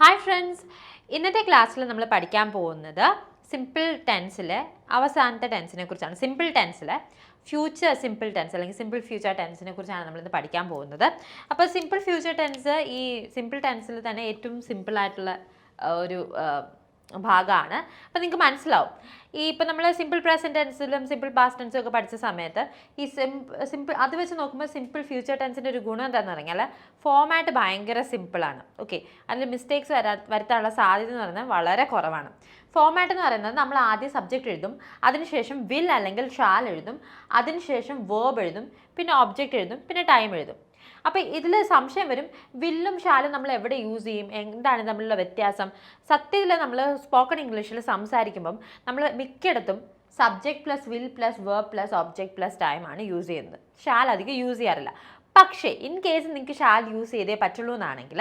Hi friends ഇന്നത്തെ ക്ലാസ്സിൽ നമ്മൾ പഠിക്കാൻ പോകുന്നത് സിമ്പിൾ ടെൻസിലെ അവസാനത്തെ ടെൻസിനെ കുറിച്ചാണ്. സിമ്പിൾ ടെൻസിലെ ഫ്യൂച്ചർ സിമ്പിൾ ടെൻസ് അല്ലെങ്കിൽ സിമ്പിൾ ഫ്യൂച്ചർ ടെൻസിനെ കുറിച്ചാണ് നമ്മളിന്ന് പഠിക്കാൻ പോകുന്നത്. അപ്പോൾ സിമ്പിൾ ഫ്യൂച്ചർ ടെൻസ് ഈ സിമ്പിൾ ടെൻസിൽ തന്നെ ഏറ്റവും സിമ്പിൾ ആയിട്ടുള്ള ഒരു ഭാഗമാണ്. അപ്പം നിങ്ങൾക്ക് മനസ്സിലാവും. ഈ ഇപ്പം നമ്മൾ സിമ്പിൾ പ്രസന്റ് ടെൻസിലും സിമ്പിൾ പാസ്റ്റ് ടെൻസും ഒക്കെ പഠിച്ച സമയത്ത് ഈ സിമ്പിൾ അത് വെച്ച് നോക്കുമ്പോൾ സിമ്പിൾ ഫ്യൂച്ചർ ടെൻസിന്റെ ഒരു ഗുണം എന്താണെന്ന് പറഞ്ഞാൽ ഫോമാറ്റ് ഭയങ്കര സിമ്പിളാണ് ഓക്കെ അതിൽ മിസ്റ്റേക്സ് വരാ വരുത്താനുള്ള സാധ്യത എന്ന് പറയുന്നത് വളരെ കുറവാണ്. ഫോമാറ്റ് എന്ന് പറയുന്നത് നമ്മൾ ആദ്യം സബ്ജക്റ്റ് എഴുതും അതിനുശേഷം വിൽ അല്ലെങ്കിൽ ഷാൽ എഴുതും അതിനുശേഷം വേർബ് എഴുതും പിന്നെ ഒബ്ജക്റ്റ് എഴുതും പിന്നെ ടൈം എഴുതും. അപ്പോൾ ഇതിൽ സംശയം വരും വില്ലും ഷാലും നമ്മൾ എവിടെ യൂസ് ചെയ്യും എന്താണ് തമ്മിലുള്ള വ്യത്യാസം? സത്യത്തിൽ നമ്മൾ സ്പോക്കൺ ഇംഗ്ലീഷിൽ സംസാരിക്കുമ്പം നമ്മൾ മിക്കയിടത്തും subject plus will plus verb plus object plus time ആണ് യൂസ് ചെയ്യുന്നത്. ഷാൽ അധികം യൂസ് ചെയ്യാറില്ല. പക്ഷേ ഇൻ കേസ് നിങ്ങൾക്ക് ഷാൽ യൂസ് ചെയ്തേ പറ്റുള്ളൂ എന്നാണെങ്കിൽ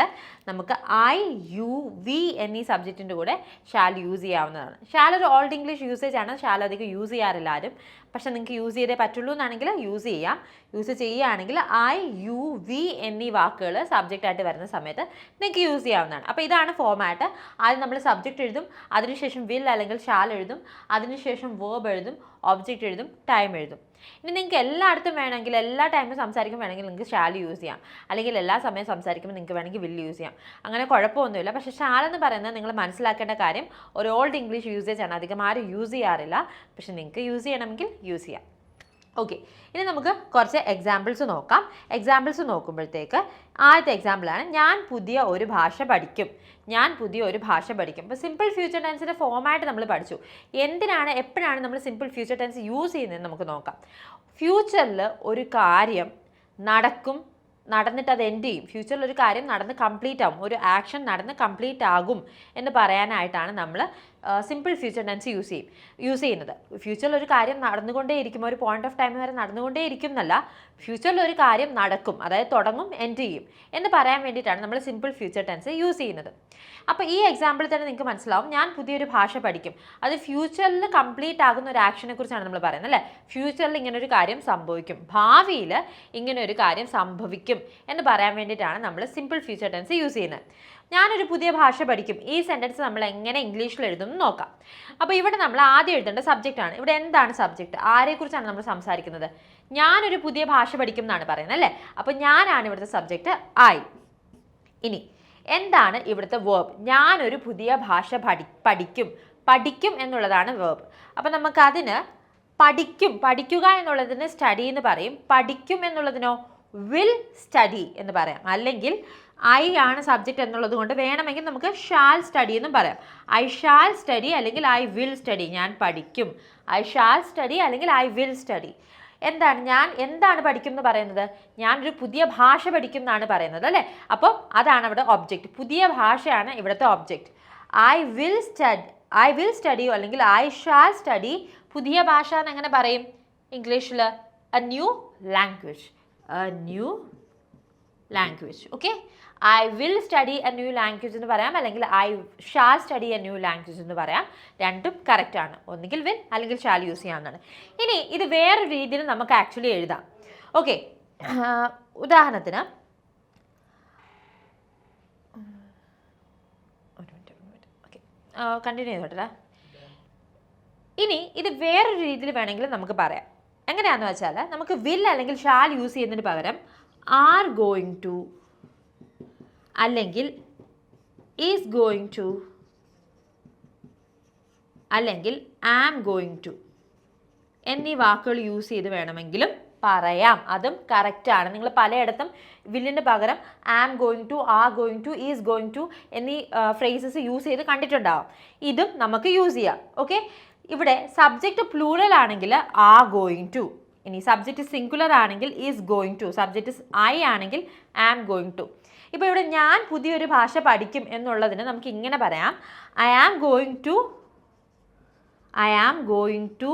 നമുക്ക് ഐ യു വി എന്നീ സബ്ജക്റ്റിന്റെ കൂടെ ഷാൽ യൂസ് ചെയ്യാവുന്നതാണ്. ഷാൽ ഒരു ഓൾഡ് ഇംഗ്ലീഷ് യൂസേജ് ആണ് ഷാൽ അധികം യൂസ് ചെയ്യാറില്ല ആരും. പക്ഷേ നിങ്ങൾക്ക് യൂസ് ചെയ്തേ പറ്റുള്ളൂ എന്നാണെങ്കിൽ യൂസ് ചെയ്യാം. യൂസ് ചെയ്യുകയാണെങ്കിൽ ഐ യു വി എന്നീ വാക്കുകൾ സബ്ജക്റ്റ് ആയിട്ട് വരുന്ന സമയത്ത് നിങ്ങൾക്ക് യൂസ് ചെയ്യാവുന്നതാണ്. അപ്പോൾ ഇതാണ് ഫോമാറ്റ് ആദ്യം നമ്മൾ സബ്ജക്റ്റ് എഴുതും. അതിനുശേഷം വിൽ അല്ലെങ്കിൽ ഷാൽ എഴുതും. അതിനുശേഷം വേർബ് എഴുതും. ഒബ്ജക്റ്റ് എഴുതും. ടൈം എഴുതും. ഇനി നിങ്ങൾക്ക് എല്ലായിടത്തും വേണമെങ്കിൽ എല്ലാ ടൈമും സംസാരിക്കും വേണമെങ്കിൽ നിങ്ങൾക്ക് ഷാൽ യൂസ് ചെയ്യാം. അല്ലെങ്കിൽ എല്ലാ സമയം സംസാരിക്കുമ്പോൾ നിങ്ങൾക്ക് വേണമെങ്കിൽ വില്ല് യൂസ് ചെയ്യാം. അങ്ങനെ കുഴപ്പമൊന്നുമില്ല. പക്ഷേ ഷാൽ എന്ന് പറയുന്നത് നിങ്ങൾ മനസ്സിലാക്കേണ്ട കാര്യം ഒരു ഓൾഡ് ഇംഗ്ലീഷ് യൂസേജ് ആണ്. അധികം ആരും യൂസ് ചെയ്യാറില്ല. പക്ഷേ നിങ്ങൾക്ക് യൂസ് ചെയ്യണമെങ്കിൽ യൂസ് ചെയ്യാം. ഓക്കെ ഇനി നമുക്ക് കുറച്ച് എക്സാമ്പിൾസ് നോക്കാം. എക്സാമ്പിൾസ് നോക്കുമ്പോഴത്തേക്ക് ആദ്യത്തെ എക്സാമ്പിളാണ് ഞാൻ പുതിയ ഒരു ഭാഷ പഠിക്കും. ഞാൻ പുതിയ ഒരു ഭാഷ പഠിക്കും. അപ്പോൾ സിമ്പിൾ ഫ്യൂച്ചർ ടെൻസിന്റെ ഫോമായിട്ട് നമ്മൾ പഠിച്ചു. എന്തിനാണ് എപ്പോഴാണ് നമ്മൾ സിമ്പിൾ ഫ്യൂച്ചർ ടെൻസ് യൂസ് ചെയ്യുന്നതെന്ന് നമുക്ക് നോക്കാം. ഫ്യൂച്ചറിൽ ഒരു കാര്യം നടക്കും നടന്നിട്ട് അത് എൻഡ് ചെയ്യും. ഫ്യൂച്ചറിൽ ഒരു കാര്യം നടന്ന് കംപ്ലീറ്റ് ആകും ഒരു ആക്ഷൻ നടന്ന് കംപ്ലീറ്റ് ആകും എന്ന് പറയാനായിട്ടാണ് നമ്മൾ സിമ്പിൾ ഫ്യൂച്ചർ ടെൻസ് യൂസ് ചെയ്യും. യൂസ് ചെയ്യുന്നത്. ഫ്യൂച്ചറിൽ ഒരു കാര്യം നടന്നുകൊണ്ടേ ഇരിക്കും ഒരു പോയിന്റ് ഓഫ് ടൈം വരെ നടന്നുകൊണ്ടേ ഇരിക്കും എന്നല്ല ഫ്യൂച്ചറിൽ ഒരു കാര്യം നടക്കും. അതായത് തുടങ്ങും എൻഡ് ചെയ്യും എന്ന് പറയാൻ വേണ്ടിയിട്ടാണ് നമ്മൾ സിമ്പിൾ ഫ്യൂച്ചർ ടെൻസ് യൂസ് ചെയ്യുന്നത്. അപ്പോൾ ഈ എക്സാമ്പിളിൽ തന്നെ നിങ്ങൾക്ക് മനസ്സിലാവും. ഞാൻ പുതിയൊരു ഭാഷ പഠിക്കും. അത് ഫ്യൂച്ചറിൽ കംപ്ലീറ്റ് ആകുന്ന ഒരു ആക്ഷനെ കുറിച്ചാണ് നമ്മൾ പറയുന്നത് അല്ലേ? ഫ്യൂച്ചറിൽ ഇങ്ങനെ ഒരു കാര്യം സംഭവിക്കും. ഭാവിയിൽ ഇങ്ങനെ ഒരു കാര്യം സംഭവിക്കും എന്ന് പറയാൻ വേണ്ടിയിട്ടാണ് നമ്മൾ സിമ്പിൾ ഫ്യൂച്ചർ ടെൻസ് യൂസ് ചെയ്യുന്നത്. ഞാനൊരു പുതിയ ഭാഷ പഠിക്കും. ഈ സെന്റൻസ് നമ്മൾ എങ്ങനെ ഇംഗ്ലീഷിൽ എഴുതും നോക്കാം. അപ്പോൾ ഇവിടെ നമ്മൾ ആദ്യം എഴുതേണ്ട സബ്ജക്റ്റ് ആണ്. ഇവിടെ എന്താണ് സബ്ജക്റ്റ് ആരെക്കുറിച്ചാണ് നമ്മൾ സംസാരിക്കുന്നത്? ഞാനൊരു പുതിയ ഭാഷ പഠിക്കും എന്നാണ് പറയുന്നത് അല്ലേ? അപ്പോൾ ഞാനാണ് ഇവിടുത്തെ സബ്ജക്റ്റ് ഐ ഇനി എന്താണ് ഇവിടുത്തെ വേർബ് ഞാനൊരു പുതിയ ഭാഷ പഠി പഠിക്കും. പഠിക്കും എന്നുള്ളതാണ് വേർബ് അപ്പം നമുക്കതിന് പഠിക്കും പഠിക്കുക എന്നുള്ളതിന് സ്റ്റഡി എന്ന് പറയും. പഠിക്കും എന്നുള്ളതിനോ? വിൽ സ്റ്റഡി എന്ന് പറയാം. അല്ലെങ്കിൽ ഐ ആണ് സബ്ജക്റ്റ് എന്നുള്ളത് കൊണ്ട് വേണമെങ്കിൽ നമുക്ക് ഷാൽ സ്റ്റഡി എന്നും പറയാം. ഐ ഷാൽ സ്റ്റഡി അല്ലെങ്കിൽ ഐ വിൽ സ്റ്റഡി ഞാൻ പഠിക്കും. ഐ ഷാൽ സ്റ്റഡി അല്ലെങ്കിൽ ഐ വിൽ സ്റ്റഡി എന്താണ്? ഞാൻ എന്താണ് പഠിക്കും എന്ന് പറയുന്നത്? ഞാനൊരു പുതിയ ഭാഷ പഠിക്കും എന്നാണ് പറയുന്നത് അല്ലേ? അപ്പോൾ അതാണ് അവിടെ ഒബ്ജക്റ്റ് പുതിയ ഭാഷയാണ് ഇവിടുത്തെ object I will study I will studio അല്ലെങ്കിൽ ഐ ഷാൽ സ്റ്റഡി പുതിയ ഭാഷ എന്ന് എങ്ങനെ പറയും? ഇംഗ്ലീഷിൽ a new language a new language okay I will study a new language എന്ന് പറയാം അല്ലെങ്കിൽ I shall study a new language എന്ന് പറയാം. രണ്ടും കറക്റ്റാണ് ഒന്നുകിൽ വിൽ അല്ലെങ്കിൽ ഷാൽ യൂസ് ചെയ്യാവുന്നതാണ്. ഇനി ഇത് വേറൊരു രീതിയിൽ നമുക്ക് ആക്ച്വലി എഴുതാം. ഓക്കെ ഉദാഹരണത്തിന് കണ്ടിന്യൂ ചെയ്തോട്ടെ ഇനി ഇത് വേറൊരു രീതിയിൽ വേണമെങ്കിൽ നമുക്ക് പറയാം. എങ്ങനെയാണെന്ന് വെച്ചാൽ നമുക്ക് വിൽ അല്ലെങ്കിൽ ഷാൽ യൂസ് ചെയ്യുന്നതിന് പകരം ആർ ഗോയിങ് ടു അല്ലെങ്കിൽ ഈസ് ഗോയിങ് ടു അല്ലെങ്കിൽ ആം ഗോയിങ് ടു എന്നീ വാക്കുകൾ യൂസ് ചെയ്ത് വേണമെങ്കിലും പറയാം. അതും കറക്റ്റാണ് നിങ്ങൾ പലയിടത്തും വില്ലിന് പകരം am going to are going to is going to എന്നീ ഫ്രേസസ് യൂസ് ചെയ്ത് കണ്ടിട്ടുണ്ടാവും. ഇതും നമുക്ക് യൂസ് ചെയ്യാം. ഓക്കെ ഇവിടെ സബ്ജക്റ്റ് പ്ലൂറൽ ആണെങ്കിൽ ആ ഗോയിങ് ടു ഇനി സബ്ജക്റ്റ് സിംഗുലർ ആണെങ്കിൽ is going to subject I ആണെങ്കിൽ ആം ഗോയിങ് ടു ഇപ്പോൾ ഇവിടെ ഞാൻ പുതിയൊരു ഭാഷ പഠിക്കും എന്നുള്ളതിന് നമുക്ക് ഇങ്ങനെ പറയാം. I am going to I am going to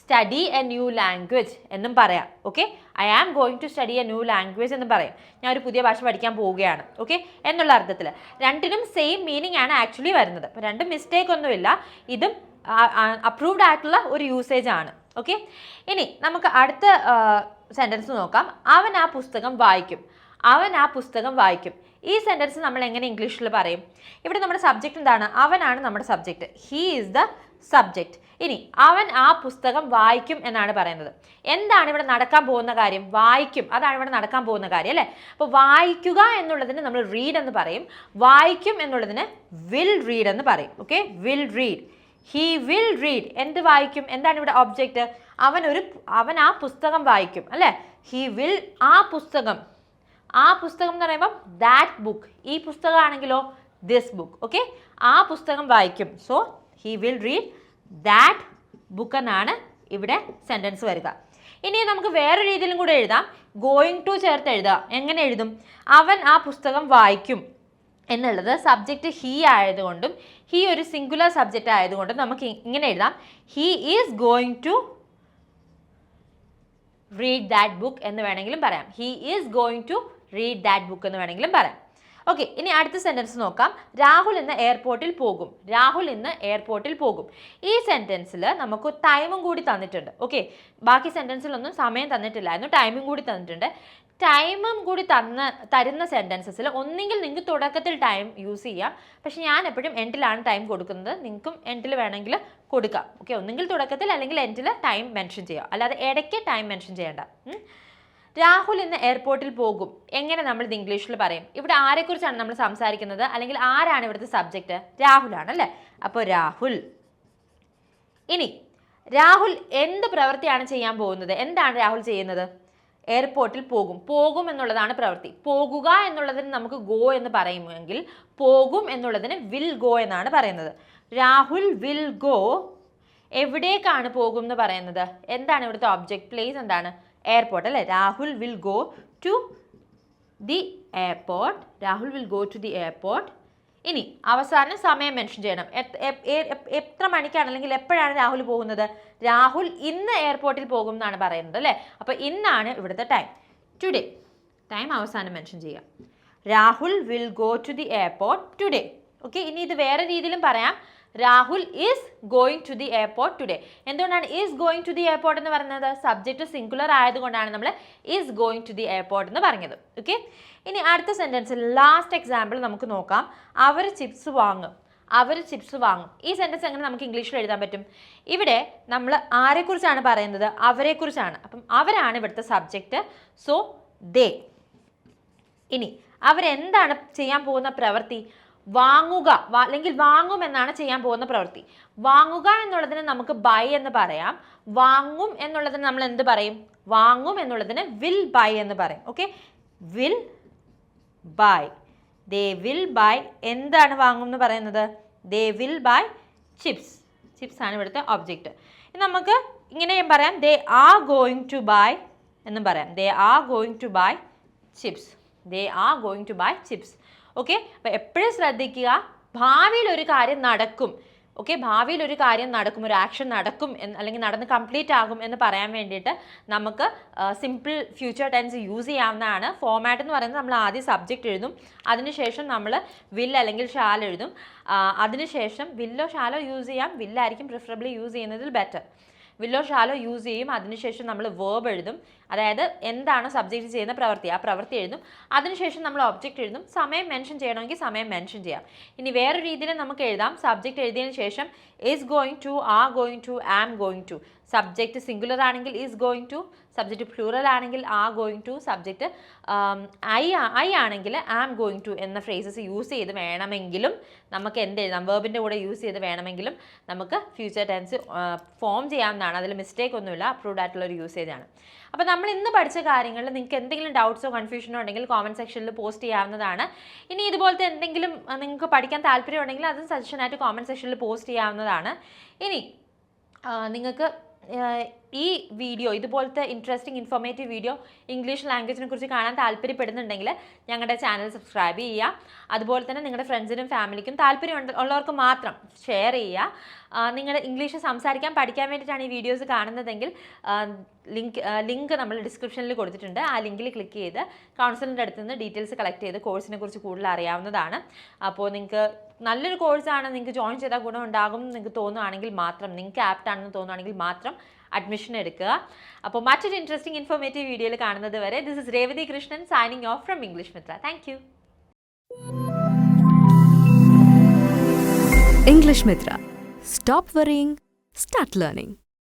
study a new language എന്നും പറയാം. Okay I am going to study a new language എന്നും പറയും. ഞാൻ ഒരു പുതിയ ഭാഷ പഠിക്കാൻ പോവുകയാണ്. ഓക്കെ എന്നുള്ള അർത്ഥത്തിൽ രണ്ടിനും സെയിം മീനിങ് ആണ് ആക്ച്വലി വരുന്നത്. അപ്പോൾ രണ്ടും മിസ്റ്റേക്ക് ഒന്നുമില്ല. ഇതും അപ്രൂവ്ഡ് ആയിട്ടുള്ള ഒരു യൂസേജ് ആണ്. ഓക്കെ ഇനി നമുക്ക് അടുത്ത സെന്റൻസ് നോക്കാം. അവൻ ആ പുസ്തകം വായിക്കും. അവൻ ആ പുസ്തകം വായിക്കും. ഈ സെന്റൻസ് നമ്മൾ എങ്ങനെ ഇംഗ്ലീഷിൽ പറയും? ഇവിടെ നമ്മുടെ സബ്ജക്റ്റ് എന്താണ്? അവനാണ് നമ്മുടെ subject he is the subject ഇനി അവൻ ആ പുസ്തകം വായിക്കും എന്നാണ് പറയുന്നത്. എന്താണ് ഇവിടെ നടക്കാൻ പോകുന്ന കാര്യം? വായിക്കും. അതാണ് ഇവിടെ നടക്കാൻ പോകുന്ന കാര്യം അല്ലേ? അപ്പോൾ വായിക്കുക എന്നുള്ളതിന് നമ്മൾ റീഡ് എന്ന് പറയും. വായിക്കും എന്നുള്ളതിന് വിൽ റീഡ് എന്ന് പറയും. Okay will read he will read എന്ത് വായിക്കും? എന്താണ് ഇവിടെ ഒബ്ജക്റ്റ് അവൻ ഒരു അവൻ ആ പുസ്തകം വായിക്കും അല്ലേ? ഹീ വിൽ ആ പുസ്തകം. ആ പുസ്തകം എന്ന് പറയുമ്പോൾ ദാറ്റ് ബുക്ക് ഈ പുസ്തകമാണെങ്കിലോ ദിസ് ബുക്ക് ഓക്കെ ആ പുസ്തകം വായിക്കും. So he will read that book എന്നാണ് ഇവിടെ സെന്റൻസ് വരിക. ഇനി നമുക്ക് വേറെ രീതിയിലും കൂടെ എഴുതാം. ഗോയിങ് ടു ചേർത്ത് എഴുതാം. എങ്ങനെ എഴുതും? അവൻ ആ പുസ്തകം വായിക്കും. എന്നുള്ളത് സബ്ജക്റ്റ് ഹീ ആയതുകൊണ്ടും ഹീ ഒരു സിംഗുലർ സബ്ജക്റ്റ് ആയതുകൊണ്ടും നമുക്ക് ഇങ്ങനെ എഴുതാം. He is going to read that book എന്ന് വേണമെങ്കിലും പറയാം. He is going to read that book എന്ന് വേണമെങ്കിലും പറയാം. ഓക്കെ ഇനി അടുത്ത സെന്റൻസ് നോക്കാം. രാഹുൽ ഇന്ന് എയർപോർട്ടിൽ പോകും. രാഹുൽ ഇന്ന് എയർപോർട്ടിൽ പോകും. ഈ സെന്റൻസിൽ നമുക്ക് ടൈമും കൂടി തന്നിട്ടുണ്ട്. ഓക്കെ ബാക്കി സെന്റൻസിലൊന്നും സമയം തന്നിട്ടില്ലായിരുന്നു. ടൈമും കൂടി തന്നിട്ടുണ്ട്. ടൈമും കൂടി തന്ന തരുന്ന സെന്റൻസസിൽ ഒന്നെങ്കിൽ നിങ്ങൾക്ക് തുടക്കത്തിൽ ടൈം യൂസ് ചെയ്യാം. പക്ഷേ ഞാൻ എപ്പോഴും എൻഡിലാണ് ടൈം കൊടുക്കുന്നത്. നിങ്ങൾക്കും എൻഡിൽ വേണമെങ്കിൽ കൊടുക്കാം. ഓക്കെ ഒന്നെങ്കിൽ തുടക്കത്തിൽ അല്ലെങ്കിൽ എൻഡിൽ ടൈം മെൻഷൻ ചെയ്യാം. അല്ലാതെ ഇടയ്ക്ക് ടൈം മെൻഷൻ ചെയ്യേണ്ട. രാഹുൽ ഇന്ന് എയർപോർട്ടിൽ പോകും. എങ്ങനെ നമ്മൾ ഇത് ഇംഗ്ലീഷിൽ പറയും? ഇവിടെ ആരെക്കുറിച്ചാണ് നമ്മൾ സംസാരിക്കുന്നത്? അല്ലെങ്കിൽ ആരാണ് ഇവിടുത്തെ സബ്ജക്റ്റ് രാഹുലാണ് അല്ലേ? അപ്പോൾ രാഹുൽ. ഇനി രാഹുൽ എന്ത് പ്രവൃത്തിയാണ് ചെയ്യാൻ പോകുന്നത്? എന്താണ് രാഹുൽ ചെയ്യുന്നത്? എയർപോർട്ടിൽ പോകും. പോകും എന്നുള്ളതാണ് പ്രവൃത്തി. പോകുക എന്നുള്ളതിന് നമുക്ക് ഗോ എന്ന് പറയുമെങ്കിൽ പോകും എന്നുള്ളതിന് വിൽ ഗോ എന്നാണ് പറയുന്നത്. രാഹുൽ വിൽ ഗോ എവിടേക്കാണ് പോകും എന്ന് പറയുന്നത്? എന്താണ് ഇവിടുത്തെ ഒബ്ജക്റ്റ് പ്ലേസ് എന്താണ് എയർപോർട്ട് അല്ലേ? Rahul will go to the airport Rahul will go to the airport ഇനി അവസാനം സമയം മെൻഷൻ ചെയ്യണം. എത്ര മണിക്കാണ് അല്ലെങ്കിൽ എപ്പോഴാണ് രാഹുൽ പോകുന്നത്? രാഹുൽ ഇന്ന് എയർപോർട്ടിൽ പോകും എന്നാണ് പറയുന്നത് അല്ലേ? അപ്പോൾ ഇന്നാണ് ഇവിടുത്തെ ടൈം ടുഡേ ടൈം അവസാനം മെൻഷൻ ചെയ്യാം. Rahul will go to the airport today okay ഇനി ഇത് വേറെ രീതിയിലും പറയാം. Rahul is going to the airport today എന്തുകൊണ്ടാണ് is going to the airport എന്ന് പറയുന്നത്? സബ്ജക്റ്റ് സിംഗുലർ ആയതുകൊണ്ടാണ് നമ്മൾ is going to the airport എന്ന് പറഞ്ഞത്. ഓക്കെ ഇനി അടുത്ത സെന്റൻസിൽ ലാസ്റ്റ് എക്സാമ്പിൾ നമുക്ക് നോക്കാം. അവർ ചിപ്സ് വാങ്ങും. അവർ ചിപ്സ് വാങ്ങും. ഈ സെന്റൻസ് എങ്ങനെ നമുക്ക് ഇംഗ്ലീഷിൽ എഴുതാൻ പറ്റും? ഇവിടെ നമ്മൾ ആരെക്കുറിച്ചാണ് പറയുന്നത്? അവരെക്കുറിച്ചാണ്. അപ്പം അവരാണ് ഇവിടുത്തെ സബ്ജക്റ്റ് സോ ദേ ഇനി അവരെന്താണ് ചെയ്യാൻ പോകുന്ന പ്രവൃത്തി? വാങ്ങുക അല്ലെങ്കിൽ വാങ്ങും എന്നാണ് ചെയ്യാൻ പോകുന്ന പ്രവൃത്തി. വാങ്ങുക എന്നുള്ളതിന് നമുക്ക് ബൈ എന്ന് പറയാം. വാങ്ങും എന്നുള്ളതിന് നമ്മൾ എന്ത് പറയും? വാങ്ങും എന്നുള്ളതിന് വിൽ ബൈ എന്ന് പറയും. Okay will buy they will buy എന്താണ് വാങ്ങും എന്ന് പറയുന്നത്? They will buy chips chips ആണ് ഇവിടുത്തെ ഒബ്ജക്റ്റ് നമുക്ക് ഇങ്ങനെയും പറയാം. They are going to buy എന്നും പറയാം. They are going to buy chips they are going to buy chips okay അപ്പോൾ എപ്പോഴും ശ്രദ്ധിക്കുക. ഭാവിയിൽ ഒരു കാര്യം നടക്കും. ഓക്കെ ഭാവിയിൽ ഒരു കാര്യം നടക്കും ഒരു ആക്ഷൻ നടക്കും എന്ന് അല്ലെങ്കിൽ നടന്ന് കംപ്ലീറ്റ് ആകും എന്ന് പറയാൻ വേണ്ടിയിട്ട് നമുക്ക് സിമ്പിൾ ഫ്യൂച്ചർ ടെൻസ് യൂസ് ചെയ്യാവുന്നതാണ്. ഫോമാറ്റ് എന്ന് പറയുന്നത് നമ്മൾ ആദ്യം സബ്ജക്റ്റ് എഴുതും. അതിനുശേഷം നമ്മൾ വിൽ അല്ലെങ്കിൽ ഷാൽ എഴുതും. അതിനുശേഷം വില്ലോ ഷാലോ യൂസ് ചെയ്യാം. വില്ലായിരിക്കും പ്രിഫറബിളി യൂസ് ചെയ്യുന്നതിൽ ബെറ്റർ വില്ലോ ഷാലോ യൂസ് ചെയ്യും. അതിനുശേഷം നമ്മൾ വേർബ് എഴുതും. അതായത് എന്താണ് സബ്ജക്റ്റ് ചെയ്യുന്ന പ്രവൃത്തി. ആ പ്രവൃത്തി എഴുതും. അതിനുശേഷം നമ്മൾ ഒബ്ജക്റ്റ് എഴുതും. സമയം മെൻഷൻ ചെയ്യണമെങ്കിൽ സമയം മെൻഷൻ ചെയ്യാം. ഇനി വേറെ രീതിയിൽ നമുക്ക് എഴുതാം. സബ്ജക്റ്റ് എഴുതിയതിന് ശേഷം is going to are going to am going to subject singular ആണെങ്കിൽ is going to subject plural ആണെങ്കിൽ are going to subject I I ആണെങ്കിൽ ആം ഗോയിങ് ടു എന്ന ഫ്രേസസ് യൂസ് ചെയ്ത് വേണമെങ്കിലും നമുക്ക് എന്ത് എഴുതാം? വേർബിന്റെ കൂടെ യൂസ് ചെയ്ത് വേണമെങ്കിലും നമുക്ക് ഫ്യൂച്ചർ ടെൻസ് ഫോം ചെയ്യാവുന്നതാണ്. അതിൽ മിസ്റ്റേക്ക് ഒന്നുമില്ല. അപ്രൂവ്ഡ് ആയിട്ടുള്ള ഒരു യൂസേജ് ആണ്. അപ്പോൾ നമ്മൾ ഇന്ന് പഠിച്ച കാര്യങ്ങളിൽ നിങ്ങൾക്ക് എന്തെങ്കിലും ഡൗട്ട്സോ കൺഫ്യൂഷനോ ഉണ്ടെങ്കിൽ കോമന്റ് സെക്ഷനിൽ പോസ്റ്റ് ചെയ്യാവുന്നതാണ്. ഇനി ഇതുപോലത്തെ എന്തെങ്കിലും നിങ്ങൾക്ക് പഠിക്കാൻ താല്പര്യമുണ്ടെങ്കിൽ അതും സജഷനായിട്ട് കോമന്റ് സെക്ഷനിൽ പോസ്റ്റ് ചെയ്യാവുന്നതാണ്. ഇനി നിങ്ങൾക്ക് ഈ വീഡിയോ ഇതുപോലത്തെ ഇൻട്രസ്റ്റിംഗ് ഇൻഫോർമേറ്റീവ് വീഡിയോ ഇംഗ്ലീഷ് ലാംഗ്വേജിനെ കുറിച്ച് കാണാൻ താല്പര്യപ്പെടുന്നുണ്ടെങ്കിൽ ഞങ്ങളുടെ ചാനൽ സബ്സ്ക്രൈബ് ചെയ്യുക. അതുപോലെ തന്നെ നിങ്ങളുടെ ഫ്രണ്ട്സിനും ഫാമിലിക്കും താല്പര്യം ഉള്ളവർക്ക് മാത്രം ഷെയർ ചെയ്യുക. നിങ്ങളുടെ ഇംഗ്ലീഷ് സംസാരിക്കാൻ പഠിക്കാൻ വേണ്ടിയിട്ടാണ് ഈ വീഡിയോസ് കാണുന്നതെങ്കിൽ ലിങ്ക് ലിങ്ക് നമ്മൾ ഡിസ്ക്രിപ്ഷനിൽ കൊടുത്തിട്ടുണ്ട്. ആ ലിങ്കിൽ ക്ലിക്ക് ചെയ്ത് കൗൺസിലിന്റെ അടുത്ത് നിന്ന് ഡീറ്റെയിൽസ് കളക്ട് ചെയ്ത് കോഴ്സിനെ കുറിച്ച് കൂടുതൽ അറിയാവുന്നതാണ്. അപ്പോൾ നിങ്ങൾക്ക് നല്ലൊരു കോഴ്സാണ് നിങ്ങൾക്ക് ജോയിൻ ചെയ്താൽ ഗുണം ഉണ്ടാകും എന്ന് നിങ്ങൾക്ക് തോന്നുകയാണെങ്കിൽ മാത്രം നിങ്ങൾക്ക് ആപ്റ്റാണെന്ന് തോന്നുകയാണെങ്കിൽ മാത്രം അഡ്മിഷൻ എടുക്കുക അപ്പോൾ മറ്റൊരു ഇൻട്രസ്റ്റിംഗ് ഇൻഫോർമേറ്റീവ് വീഡിയോയിൽ കാണുന്നത് വരെ this is Revathi Krishnan signing off from English Mitra thank English Mitra. Stop worrying, start learning.